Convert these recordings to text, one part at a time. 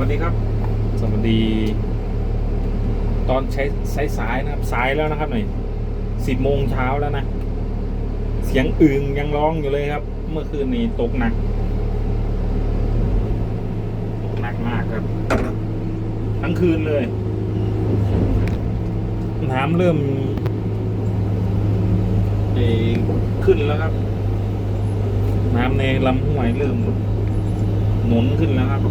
วัสดีครับ สวัสดี ตอนใช้สายสายนะครับ สายแล้วนะครับหน่อยสิบโมงเช้าแล้วนะ เสียงอึ่งยังร้องอยู่เลยครับ เมื่อคืนนี้ตกหนัก ตกหนักมากครับ ทั้งคืนเลย น้ำเริ่มขึ้นแล้วครับ น้ำในลำห้วยเริ่มหนุนขึ้นแล้วครับ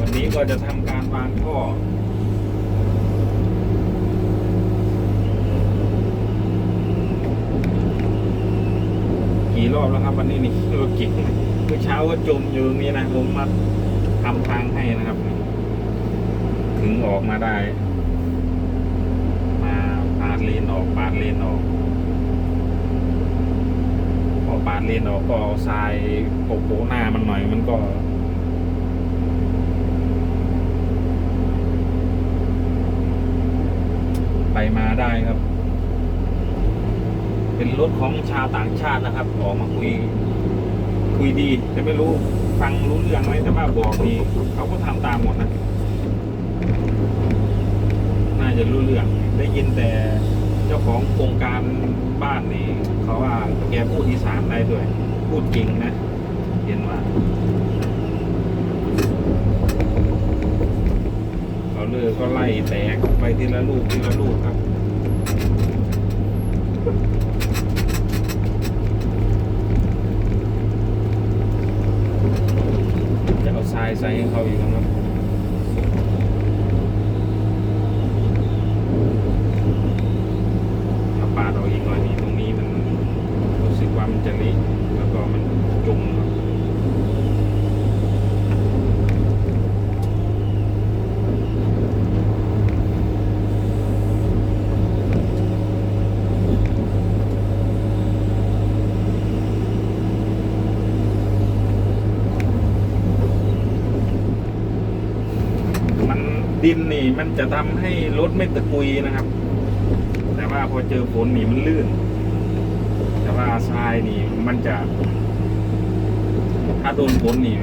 วันนี้ก็จะทำการวางท่อ กี่รอบแล้วครับ วันนี้นี่รถเก่งเมื่อเช้าก็จ มอยู่ตรงนี้นะผมมาทำทางให้นะครับ ถึงออกมาได้ มาปาดเลนออกปาดเลนออก พอปาดเลนออกก็เอาทรายโปะโปะหน้ามันหน่อยมันก็ไปมาได้ครับ เป็นรถของชาวต่างชาตินะครับ ออกมาคุย คุยดีแต่ไม่รู้ฟังรู้เรื่องไหมแต่ว่าบอกนี่เขาก็ทำตามหมดนะน่าจะรู้เรื่องได้ยินแต่เจ้าของโครงการบ้านนี่เขาว่าแกพูดอีสานได้ด้วย พูดเก่งนะเห็นว่าเขาเลือก็ไล่แตกไปทีละลูกทีละลูกครับ จะเอาทรายใส่ให้เขาอีกนะครับ ถ้าปาดเอาอีกหน่อยนี่ตรงนี้มันรู้สึกว่ามันจะเละแล้วก็มันจุ่มครับ มัน ดินนี่ มันจะทำให้รถไม่ตะกุยนะครับ แต่ว่าพอเจอฝนนี่มันลื่น แต่ว่าทรายนี่ มันจะ ถ้าโดนฝนนี่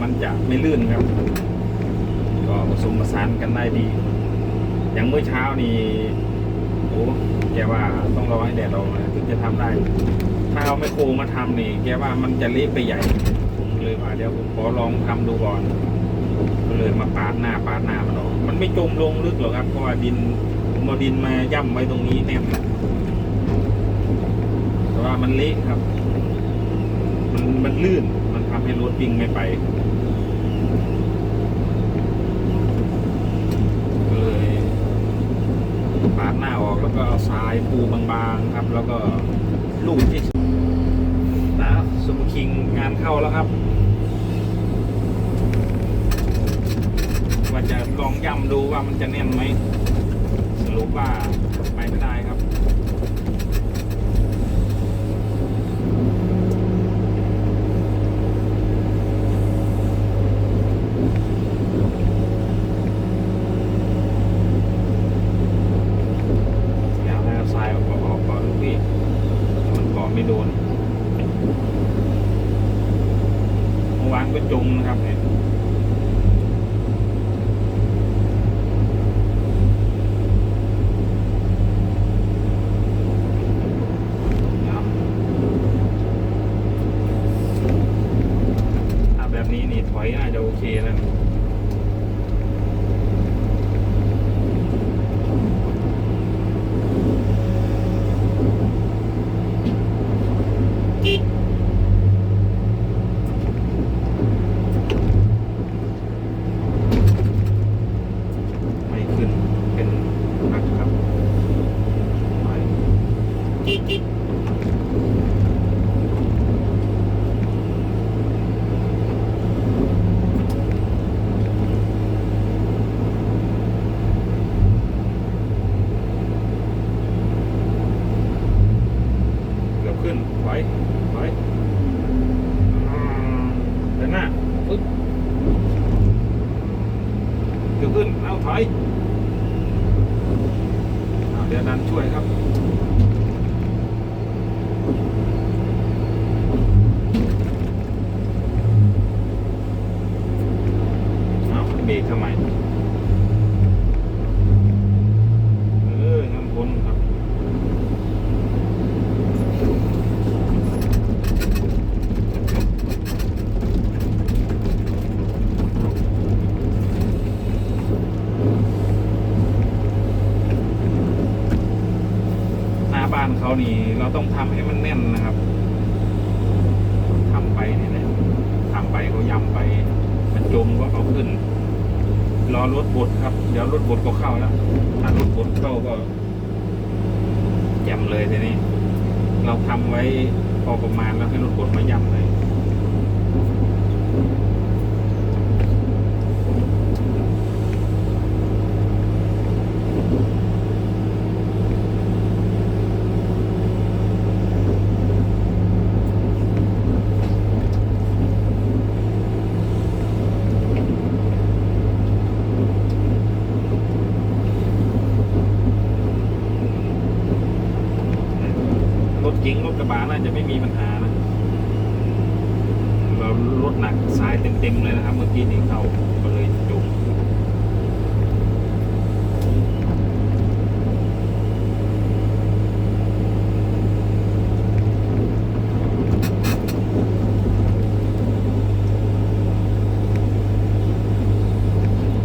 มันจะไม่ลื่นครับ ก็ผสมผสานกันได้ดี อย่างเมื่อเช้านี่โอ้แกว่าต้องรอให้แดดออกนะถึงจะทำได้ ถ้าเอาไมโครมาทำนี่ แกว่ามันจะเละไปใหญ่ ผมเลยว่าเดี๋ยวผมขอลองทำดูก่อน เลยมาปาดหน้าปาดหน้ามันออกมันไม่จมลงลึกหรอกครับเพราะว่าดินผมเอาดินมาย่ำไว้ตรงนี้แน่นแต่ว่ามันเละครับ มันมันลื่นมันทำให้รถวิ่งไม่ไปก็เลยปาดหน้าออกแล้วก็เอาทรายปูบางๆครับ แล้วก็ลูกที่นะซุคิงงานเข้าแล้วครับ ว่าจะลองย่ำดูว่ามันจะแน่นไหมสรุปว่าไปไม่ได้ครับ แล้วให้เอาทรายออกก่อนออกก่อนลูกพี่มันเกาะไม่โดนเมื่อวานก็จมนะครับเนี่ย ครับถ้าแบบ นี้นี่ถอยน่าจะโอเคแล้ว ไม่ขึ้น เป็นพักครับไป นถอยถอยอ่าเดินหน้าปึ๊บเดี๋ยวขึ้น เอาถอยเอาเดี๋ยวดันช่วยครับ เอาเบร กทำไมเออยังพ้นครับหน้าบ้านเขานี่เราต้องทำให้มันแน่นนะครับทำไปนี่แหละทำไปเขายำไป มันจมก็เอาขึ้น รอรถบดครับ เดี๋ยวรถบดก็เข้าแล้วถ้ารถบดเข้าก็แจ่มเลยทีนี้ เราทำไว้พอประมาณแล้วให้รถบดมาย่ำเลย เก๋งรถกระบะน่าจะไม่มีปัญหานะเรารถหนักสายเต็มๆเลยนะครับ เมื่อกี้นี้เขาก็เลยจม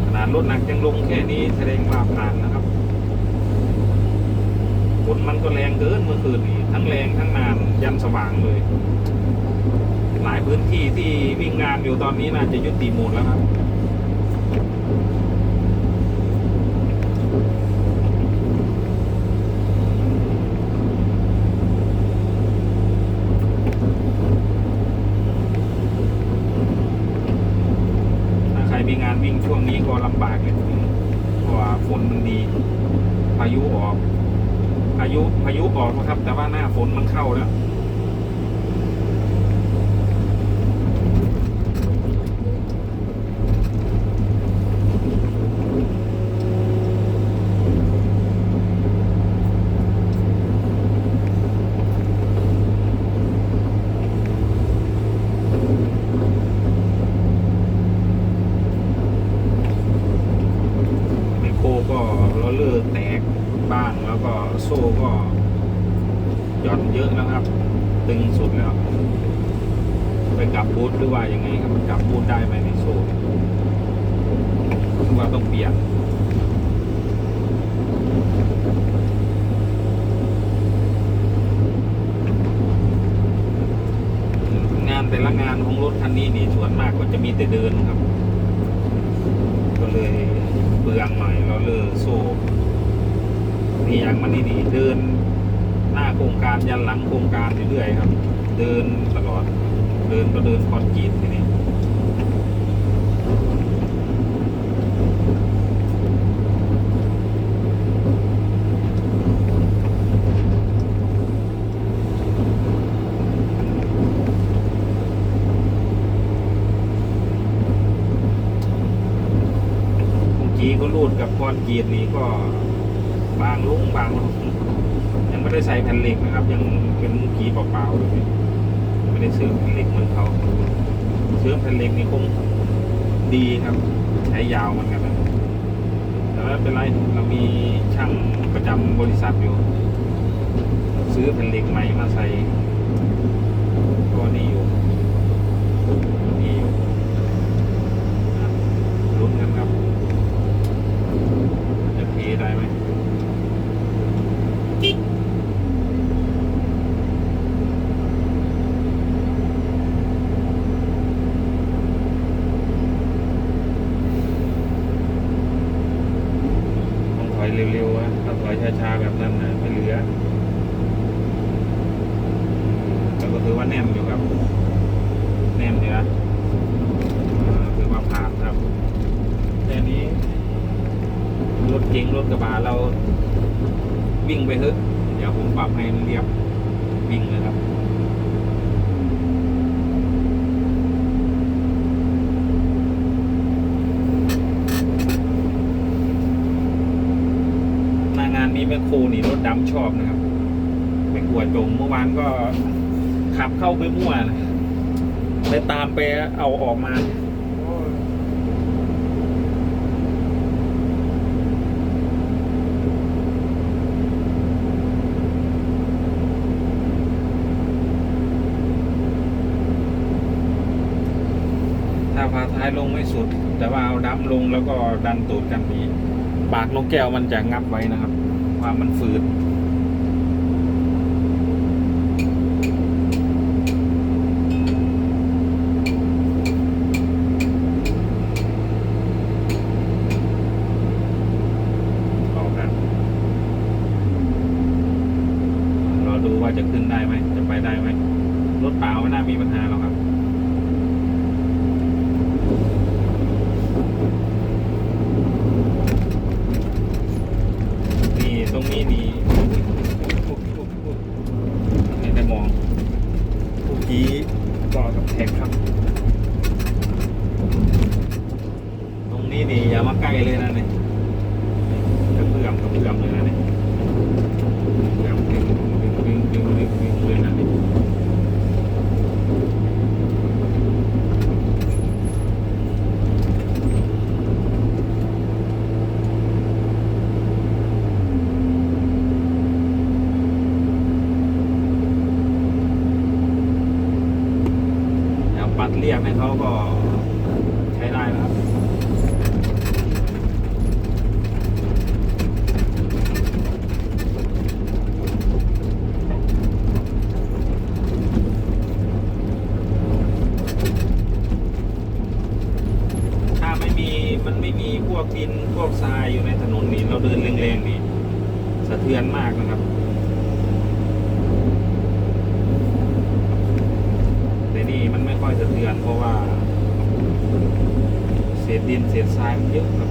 ขนาดรถหนักยังลงแค่นี้แสดงว่าผ่านนะครับ ฝ นมันก็แรงเกินเมื่อคืนนี้ทั้งแรงทั้งนานยันสว่างเลย หลายพื้นที่ที่วิ่งงานอยู่ตอนนี้น่าจะยุติหมดแล้วครับถ้าใครมีงานวิ่งช่วงนี้ก็ลำบากเลยเพราะว่าฝนมันดี พายุออก ยุพายุออกนะครับ แต่ว่าหน้าฝนมันเข้าแล้ว ไมโครก็ล้อเลือแตกบ้างแล้วก็โซ่ก็หย่อนเยอะแล้วครับ ตึงสุดแล้วไปกลับบูทหรือว่ายังไงครับกลับบูทได้ไหมในโซ่หรือว่าต้องเปลี่ยนงานแต่ละงานของรถคันนี้นี่ส่วนมากก็จะมีแต่เดินครับ ก็เลยเปลืองหน่อยเราเลยโซ่นี่ย่างมันนี่ดีเดิน หน้าโครงการยันหลังโครงการเรื่อยๆครับ เดินตลอด เดินก็เดินคอนกรีตทีนี้ีก็รูดกับคอนกรีตนี่ก็บางลุ่งบางลงยังไม่ได้ใส่แผ่นเหล็กนะครับ ยังเป็นเมื่อกี้เปล่าๆเลย ไม่ได้เสริมแผ่นเหล็กเหมือนเขาเสริมแผ่นเหล็กนี่คงดีครับ ใช้ยาวเหมือนกันนะแต่ไม่เป็นไรเรามีช่างประจำบริษัทอยู่ ซื้อแผ่นเหล็กใหม่มาใส่ก็ดีอยู่ดีอยู่ลุ้นกันครับจะเทได้ไหมต้องถอย เร็วๆอะถ้าถอยช้าๆแบบนั้นนะไม่เหลือแต่ก็ถือว่าแน่นอยู่ครับ แน่นอยู่นะอ่าถือว่าผ่านครับแค่นี้รถเก๋งรถกระบะเราวิ่งไปเถอะเดี๋ยวผมปรับให้มันเรียบวิ่งเลยครับ นี่แม่โคหนีรถดำชอบนะครับไม่กลัวจมเมื่อวานก็ขับเข้าไปมั่วนะไปตามไปเอาออกมาถ้าพาท้ายลงไม่สุด แต่ว่าเอาดัมลงแล้วก็ดันตูดกันนี้ปากนกแก้วมันจะงับไว้นะครับ ความมันฝืด ออกกันรอดูว่าจะขึ้นได้ไหม จะไปได้ไหม รถเปล่าไม่น่ามีปัญหาหรอกครับ นี่ตรงนี้นี่ไม่ได้มองเมื่อกี้ก็กับแท็กครับ ตรงนี้นี่อย่ามาใกล้เลยนะเนี่ยกระเพื่อมกระเพื่อมเลยนะเนี่ยกระเพื่อมดึงดึงดึงดึงดึงดึงเลยนะเนี่ย เดี๋ยวปัดเรียบให้เขาก็ใช้ได้นะครับ ถ้าไม่มีมันไม่มีพวกดินพวกทรายอยู่ในถนนนี่เราเดินแรงๆนี่สะเทือนมากนะครับ แต่นี่มัน ไม่ค่อยสะเทือนเพราะว่า เศษดินเศษทรายมันเยอะครับ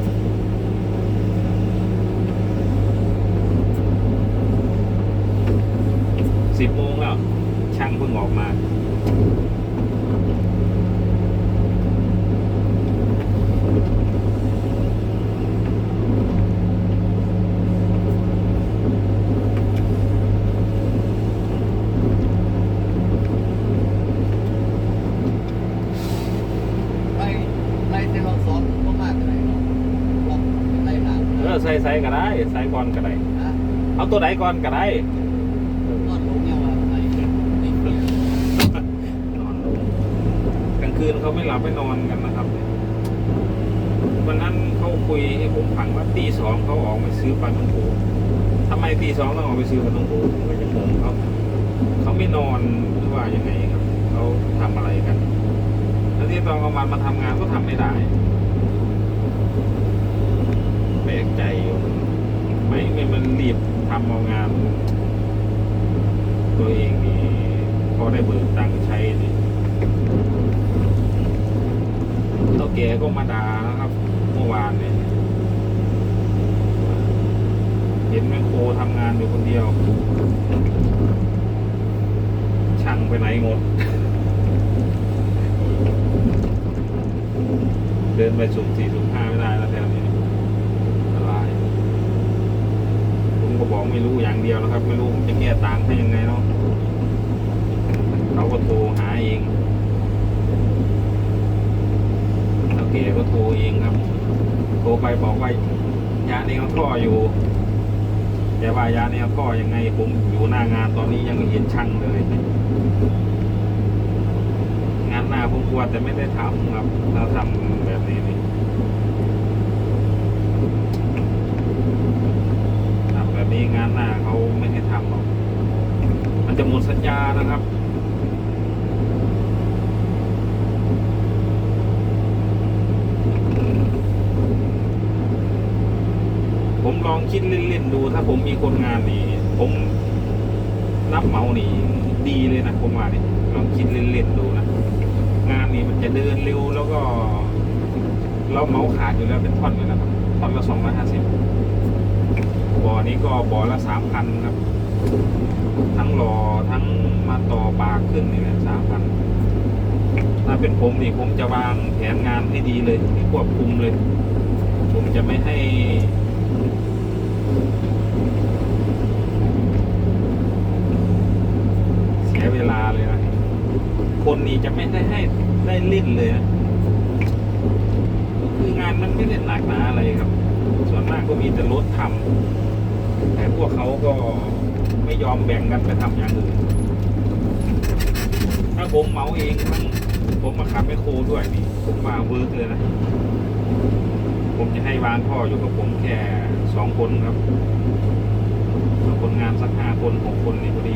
สิบโมงแล้ว ช่างเพิ่งออกมา ไล่ไล่เซลล์สองก็มากเลยเนาะลองไล่หนา เออ ใส่ใส่ก็ได้ใส่ก่อนก็ได้นะเอาตัวไหนก่อนก็ได้นอนลงเนี่ยว่าไล่นี่เนี่ยนอนลงกลางคืนเขาไม่หลับไม่นอนกันนะครับวันนั้นเขาคุยให้ผมฟังว่าตีสองเขาออกไปซื้อปลาท่องโกทำไมตีสองต้องออกไปซื้อปลาท่องโกผมก็จะงงเขาเขาไม่นอนหรือว่ายังไงครับเขาทำอะไรกันแล้วที่ตอนกลางวันมาทำงานก็ทำไม่ได้แปลกใจอยู่ไม่ไม่มันรีบ ทำเอางาน ตัวเองนี่พอได้เบิกตังค์ใช้นี่เท่าแกก็มาด่านะครับ เมื่อวานเนี่ยเห็นแมคโครทำงานอยู่คนเดียว ช่างไปไหนหมด เดินไปสุ่มสี่สุ่มห้าไม่ได้แล้วแถวนี้อะไรผมก็บอก ไม่รู้อย่างเดียวนะครับ ไม่รู้ผมจะแก้ต่างให้ยังไงเนาะเขาก็โทรหาเองแล้วเก๋ก็โทรเองครับ โทรไปบอกว่ายาแนวท่ออยู่แต่ว่ายาแนวท่อยังไงผมอยู่หน้างานตอนนี้ยังไม่เห็นช่างเลย งานหน้าผมกลัวแต่ไม่ได้ทำครับถ้าทำแบบนี้นี่ทำแบบนี้งานหน้าเขาไม่ให้ทำหรอก มันจะหมดสัญญานะครับผมลองคิดเล่นๆดูถ้าผมมีคนงานนี่ผมรับเหมานี่ดีเลยนะผมว่านี่ลองคิดเล่นๆดูนะงานนี้มันจะเดินเร็วแล้วก็ เราเหมาขาดอยู่แล้วเป็นท่อนอยู่แล้วครับท่อนละสองร้อยห้าสิบบ่อนี้ก็บ่อละสามพันครับ ทั้งรอทั้งมาต่อปากขึ้นนี่แหละสามพันถ้าเป็นผมนี่ผมจะวางแผนงานให้ดีเลยให้ควบคุมเลย ผมจะไม่ให้เสียเวลาเลยนะคนนี่จะไม่ได้ให้ได้ลิ่นเลยคืองานมันไม่ได้หนักหนาอะไรครับ ส่วนมากก็มีแต่รถทำแต่พวกเขาก็ ไม่ยอมแบ่งกันไปทำอย่างอื่นถ้าผมเมาเองทั้งผมมาขับแมคโคด้วยนี่ผมมาเวิร์กเลยนะ ผมจะให้วางพ่ออยู่กับผมแค่สองคนครับเอาคนงานสักห้าคนหกคนนี่พอดี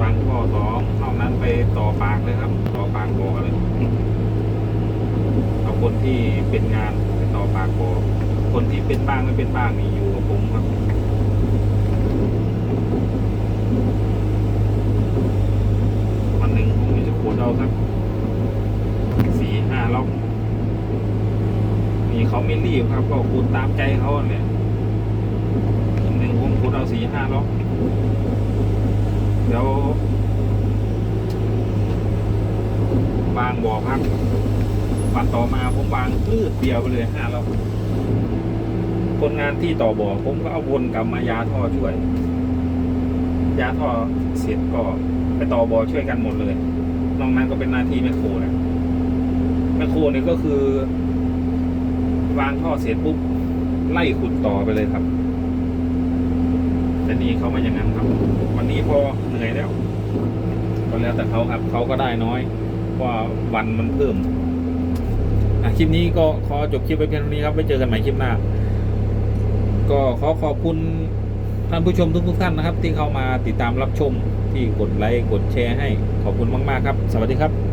วางพ่อสองนอกนั้นไปต่อปากเลยครับ ต่อปากบ่อเลยเอาคนที่เป็นงานไปต่อปากบ่อคนที่เป็นบ้างไม่เป็นบ้างนี่อยู่กับผมครับ วันหนึ่งผมจะขูดเอา สักสี่ห้าล็อกนี่เขาไม่รีบครับ ก็ขูดตามใจเขาเนี่ยนหนึ่งผมขูดเอาสี่ห้าล็อกเดี๋ยววางบ่อพักวันต่อมาผมวางพืดเดียวไปเลยห้าล็อกคนงานที่ต่อบ่อผมก็เอาวนกลับมายาท่อช่วย ยาท่อเสร็จก็ไปต่อบอช่วยกันหมดเลย นอกนั้นก็เป็นหน้าที่แมคโครนะแมคโครเนี่ยก็คือ วางท่อเสร็จปุ๊บไล่ขุดต่อไปเลยครับ แต่นี่เขาม่อย่างนั้นครับ วันนี้พอเหนื่อยแล้ว ก็แล้วแต่เขาครับเขาก็ได้น้อยเพราะว่าวันมันเพิ่มคลิปนี้ก็ขอจบคลิปไปเพียงเท่านี้ครับไว้เจอกันใหม่คลิปหน้า ก็ขอขอบคุณท่านผู้ชมทุกๆท่านนะครับ ที่เข้ามาติดตามรับชม ที่กดไลค์กดแชร์ให้ขอบคุณมาก ๆ ครับ สวัสดีครับ